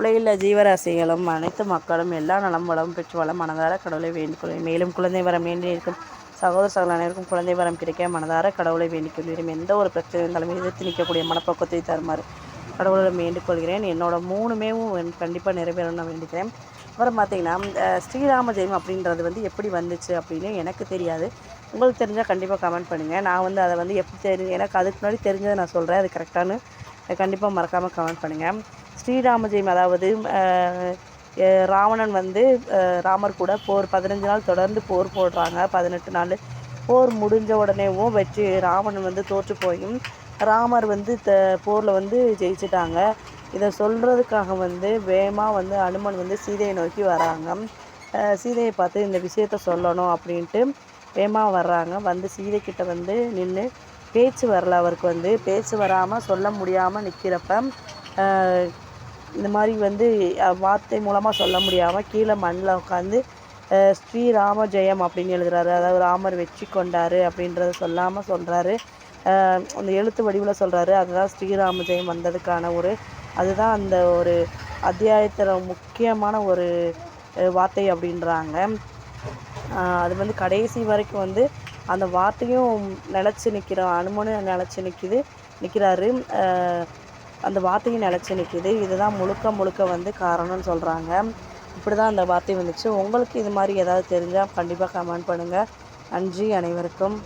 உலகில் ஜீவராசிகளும் அனைத்து மக்களும் எல்லா நலம் வளம் பெற்று வளம் மனதார கடவுளை வேண்டிக்கொள்வேன். மேலும் குழந்தை வரம் வேண்டி இருக்கும். சகோதர சகோதர அனைவருக்கும் குழந்தை வரம் கிடைக்க மனதார கடவுளை வேண்டிக்கொள்கிறேன் எந்த ஒரு பிரச்சனை இருந்தாலும் எதிர்த்து நிற்கக்கூடிய மனப்பக்குவத்தை தருமாறு கடவுளிடம் வேண்டிக்கொள்கிறேன். என்னோட மூணுமே கண்டிப்பாக நிறைவேறணும் நான் வேண்டிக்கிறேன். அப்புறம் பார்த்தீங்கன்னா ஸ்ரீராம ஜெயம் அப்படின்றது வந்து எப்படி வந்துச்சு அப்படின்னு எனக்கு தெரியாது. உங்களுக்கு தெரிஞ்சால் கண்டிப்பாக கமெண்ட் பண்ணுங்கள் நான் வந்து அதை வந்து எப்படி தெரியும் எனக்கு அதுக்கு முன்னாடி தெரிஞ்சதை நான் சொல்கிறேன் அது கரெக்டானு கண்டிப்பாக மறக்காமல் கமெண்ட் பண்ணுங்கள் ஸ்ரீராம ஜெயம் அதாவது ராவணன் வந்து ராமர் கூட போர் பதினஞ்சு நாள் தொடர்ந்து போர் போடுறாங்க. பதினெட்டு நாள் போர் முடிஞ்ச உடனேவும் வெற்றி ராவணன் வந்து தோற்று போயும். ராமர் வந்து த போரில் வந்து ஜெயிச்சிட்டாங்க. இதை சொல்கிறதுக்காக வந்து வேகமாக வந்து அனுமன் வந்து சீதையை நோக்கி வராங்க. சீதையை பார்த்து இந்த விஷயத்த சொல்லணும் அப்படின்ட்டு வேகமாக வர்றாங்க. வந்து சீதை கிட்ட வந்து நின்று பேச்சு வரல அவருக்கு வந்து. பேச்சு வராமல் சொல்ல முடியாமல் நிற்கிறப்ப இந்த மாதிரி வந்து வார்த்தை மூலமாக சொல்ல முடியாமல் கீழே மண்ணில் உட்காந்து ஸ்ரீராம ஜெயம் அப்படின்னு எழுதுறாரு. அதாவது ராமர் வெற்றி கொண்டாரு அப்படின்றத சொல்லாமல் சொல்கிறாரு அந்த எழுத்து வடிவில் சொல்கிறாரு அதுதான் ஸ்ரீராம ஜெயம் வந்ததுக்கான ஒரு அதுதான் அந்த ஒரு அத்தியாயத்தில் முக்கியமான ஒரு வார்த்தை அப்படின்றாங்க. அது வந்து கடைசி வரைக்கும் வந்து அந்த வார்த்தையும் நிலச்சி நிற்கிற அனுமனும் நிலச்சி நிற்கிது நிற்கிறாரு அந்த வார்த்தையும் நிலச்சி நிற்கிது இதுதான் முழுக்க முழுக்க வந்து காரணம்னு சொல்கிறாங்க இப்படி தான் அந்த வார்த்தை வந்துச்சு. உங்களுக்கு இது மாதிரி ஏதாவது தெரிஞ்சால் கண்டிப்பாக கமெண்ட் பண்ணுங்கள் நன்றி அனைவருக்கும்.